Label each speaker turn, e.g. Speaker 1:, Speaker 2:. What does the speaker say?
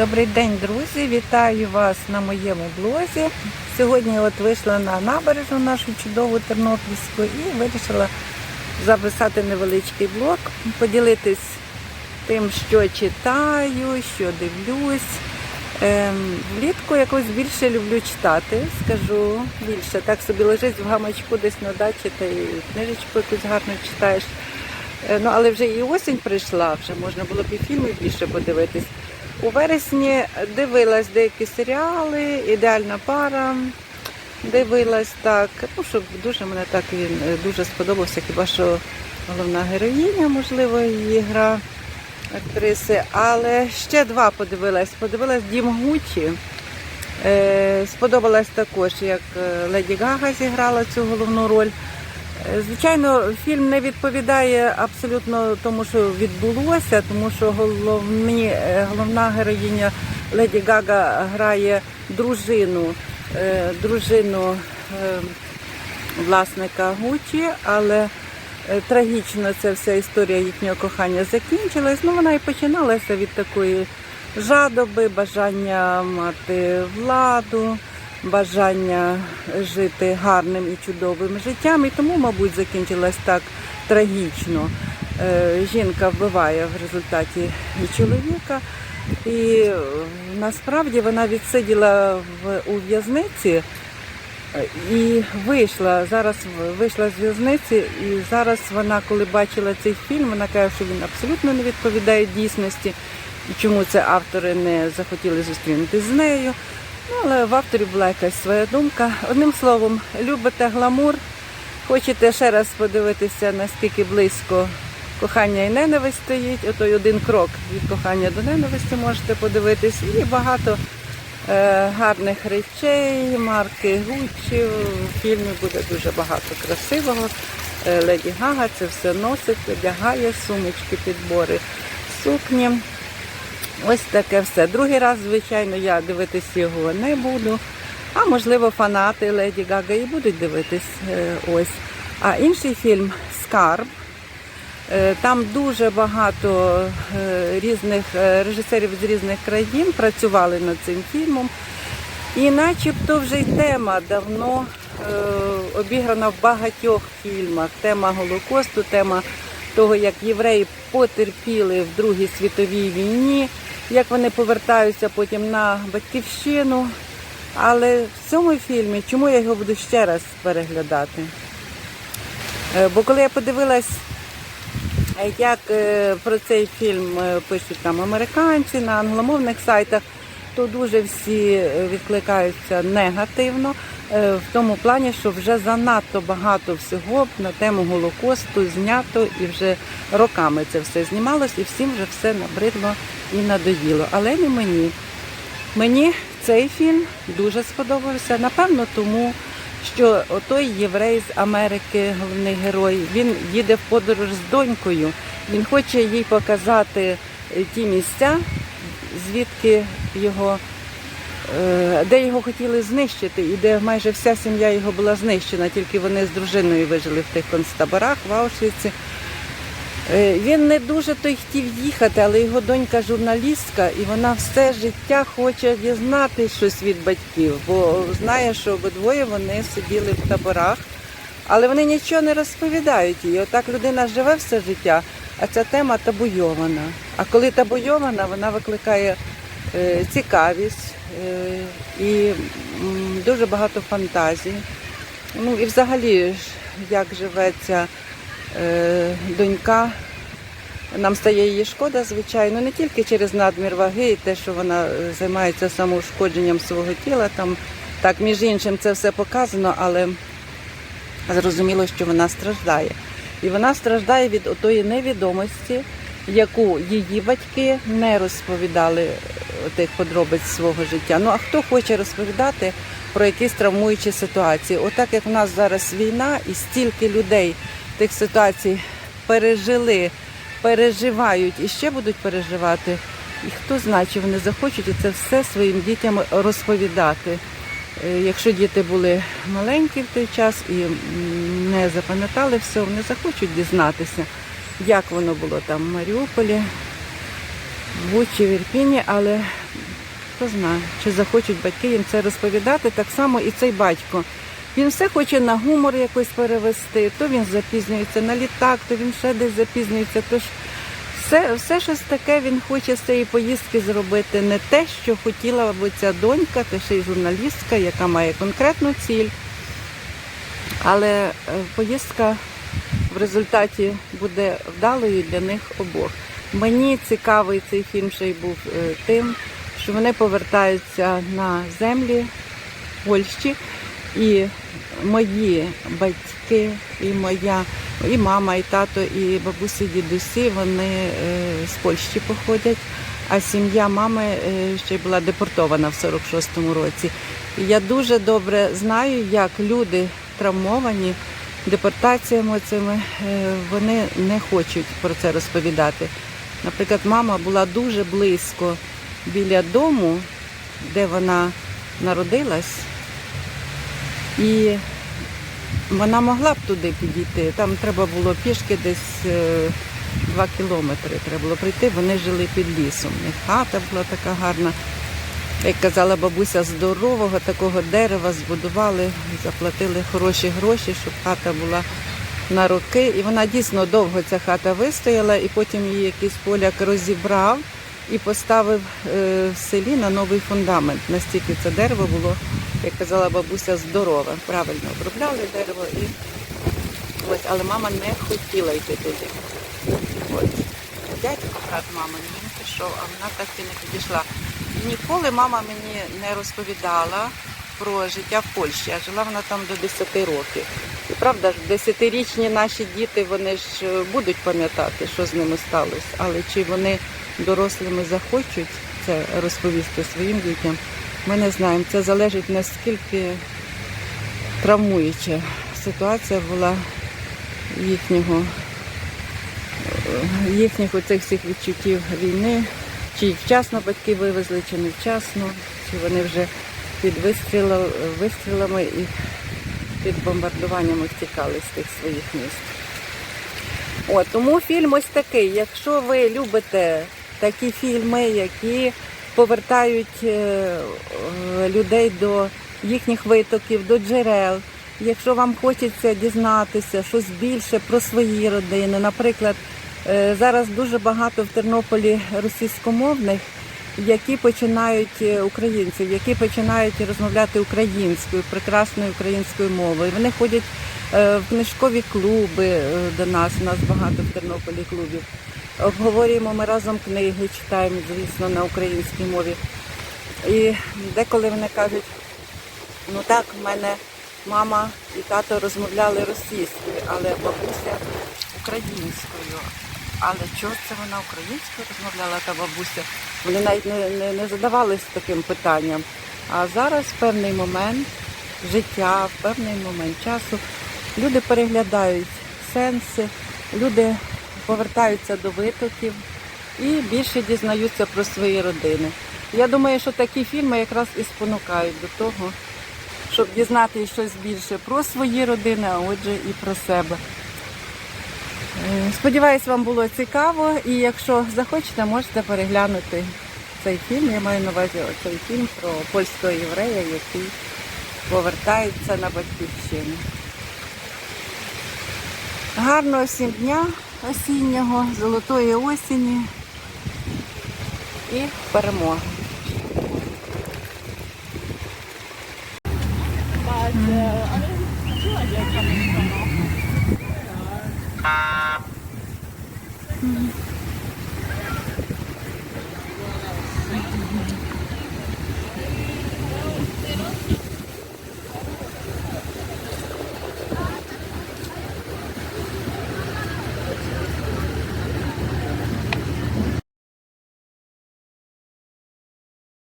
Speaker 1: Добрий день, друзі! Вітаю вас на моєму блозі. Сьогодні от вийшла на набережну нашу чудову Тернопільську і вирішила записати невеличкий блог, поділитись тим, що читаю, що дивлюсь. Ем, влітку якось більше люблю читати, скажу більше. Так собі лежить в гамачку десь на дачі та і книжечку якусь гарно читаєш. Е, Ну, але вже і осінь прийшла, вже можна було б і фільмів більше подивитись. У вересні дивилась деякі серіали, ідеальна пара. Дивилась так. Ну, щоб дуже мене так він е, дуже сподобався, хіба що головна героїня, можливо, її гра актриси. Але ще два подивилась. Подивилась Дім Гучі. Е, сподобалась також, як е, Леді Гага зіграла цю головну роль. Звичайно, фільм не відповідає абсолютно тому, що відбулося, тому що головні, е, головна героїня Леді Гага грає дружину, е, дружину е, власника Гучі, але трагічно ця вся історія їхнього кохання закінчилась. Ну, вона і починалася від такої жадоби, бажання мати владу бажання жити гарним і чудовим життям, і тому, мабуть, закінчилась так трагічно. Е, Жінка вбиває в результаті чоловіка, і насправді вона відсиділа в у в'язниці і вийшла зараз вийшла з в'язниці, і зараз вона, коли бачила цей фільм, вона каже, що він абсолютно не відповідає дійсності. І чому це автори не захотіли зустрінутися з нею? Ну, але в авторів була якась своя думка. Одним словом, любите гламур, хочете ще раз подивитися, наскільки близько кохання і ненависть стоїть. Отой один крок від кохання до ненависті можете подивитись. І багато е, гарних речей, марки Гуччі. В фільмі буде дуже багато красивого. Е, Леді Гага це все носить, одягає сумочки, підбори, сукні. Ось таке все. Другий раз, звичайно, я дивитись його не буду. А можливо, фанати Леді Гага і будуть дивитись е, ось. А інший фільм Скарб. Е, Там дуже багато е, різних режисерів з різних країн працювали над цим фільмом. І начебто вже й тема давно обіграна в багатьох фільмах. Тема Голокосту, тема того, як євреї потерпіли в Другій світовій війні, як вони повертаються потім на батьківщину. Але в цьому фільмі, чому я його буду ще раз переглядати? Е, Бо коли я подивилась, е, як е, про цей фільм пишуть там американці на англомовних сайтах, то дуже всі е, відкликаються негативно, е, в тому плані, що вже занадто багато всього на тему Голокосту знято і вже роками це все знімалось, і всім вже все набридло і надоїло. Але не мені. Мені цей фільм дуже сподобався. Напевно, тому що той єврей з Америки, головний герой, він їде в подорож з донькою. Він хоче їй показати е, ті місця, звідки його, е, де його хотіли знищити, і де майже вся сім'я його була знищена, тільки вони з дружиною вижили в тих концтаборах в Аушвіці. Е, Він не дуже той хотів їхати, але його донька журналістка, і вона все життя хоче дізнати щось від батьків, бо знає, що обидвоє вони сиділи в таборах, але вони нічого не розповідають їй. Отак людина живе все життя, а ця тема табуйована. А коли табуйована, вона викликає цікавість е, і дуже багато фантазій. Ну і взагалі, як живеться е, донька. Нам стає її шкода, звичайно, не тільки через надмір ваги і те, що вона е, займається самоушкодженням свого тіла. Там так, між іншим, це все показано, але зрозуміло, що вона страждає. І вона страждає від отої невідомості, яку її батьки не розповідали е, тих подробиць свого життя. Ну а хто хоче розповідати про якісь травмуючі ситуації? Отак як в нас зараз війна, і стільки людей тих ситуацій пережили, переживають і ще будуть переживати. І хто знає, чи вони захочуть це все своїм дітям розповідати. Е, Якщо діти були маленькі в той час і не запам'ятали все, вони захочуть дізнатися, як воно було там в Маріуполі, в Бучі, в Ірпіні, але хто знає, чи захочуть батьки їм це розповідати. Так само і цей батько. Він все хоче на гумор якось перевести, то він запізнюється на літак, то він ще десь запізнюється. Тож все, все щось таке він хоче з цієї поїздки зробити. Не те, що хотіла б ця донька, та ще й журналістка, яка має конкретну ціль. Але е, поїздка в результаті буде вдалою для них обох. Мені цікавий цей фільм ще й був е, тим, що вони повертаються на землі Польщі, і мої батьки, і моя, і мама, і тато, і бабусі, дідусі, вони е, з Польщі походять. А сім'я мами е, ще й була депортована в 46-му році. І я дуже добре знаю, як люди травмовані депортаціями цими, вони не хочуть про це розповідати. Наприклад, мама була дуже близько біля дому, де вона народилась, і вона могла б туди підійти. Там треба було пішки десь е, два кілометри треба було прийти. Вони жили під лісом. У хата була така гарна. Як казала бабуся, здорового такого дерева збудували, заплатили хороші гроші, щоб хата була на роки. І вона дійсно довго ця хата вистояла, і потім її якийсь поляк розібрав і поставив е, в селі на новий фундамент. Настільки це дерево було, як казала бабуся, здорове. Правильно обробляли дерево і ось, але мама не хотіла йти туди. От. Дядько, брат мами, він пішов, а вона так і не підійшла. Ніколи мама мені не розповідала про життя в Польщі, а жила вона там до 10 років. І правда ж, десятирічні наші діти вони ж е, будуть пам'ятати, що з ними сталося. Але чи вони дорослими захочуть це розповісти своїм дітям, ми не знаємо. Це залежить наскільки травмуюча ситуація була їхнього е, їхніх оцих всіх відчуттів війни, чи їх вчасно батьки вивезли, чи не вчасно, чи вони вже під вистрілами, і під бомбардуваннями втікали з тих своїх міст. От, тому фільм ось такий. Якщо ви любите такі фільми, які повертають е, е, людей до їхніх витоків, до джерел. Якщо вам хочеться дізнатися щось більше про свої родини, наприклад, е, зараз дуже багато в Тернополі російськомовних, які починають е, українців, які починають розмовляти українською, прекрасною українською мовою. Вони ходять е, в книжкові клуби е, до нас. У нас багато в Тернополі клубів. Обговорюємо ми разом книги, читаємо, звісно, на українській мові. І деколи вони кажуть, ну так, в мене мама і тато розмовляли російською, але бабуся українською. Але чого це вона українською розмовляла та бабуся? Вони навіть не, не, не задавались таким питанням. А зараз в певний момент життя, в певний момент часу люди переглядають сенси, люди повертаються до витоків і більше дізнаються про свої родини. Я думаю, що такі фільми якраз і спонукають до того, щоб дізнатися щось більше про свої родини, а отже і про себе. Сподіваюсь, вам було цікаво, і якщо захочете, можете переглянути цей фільм. Я маю на увазі цей фільм про польського єврея, який повертається на батьківщину. Гарного всім дня осіннього, золотої осені і перемоги.
Speaker 2: But Mm-hmm.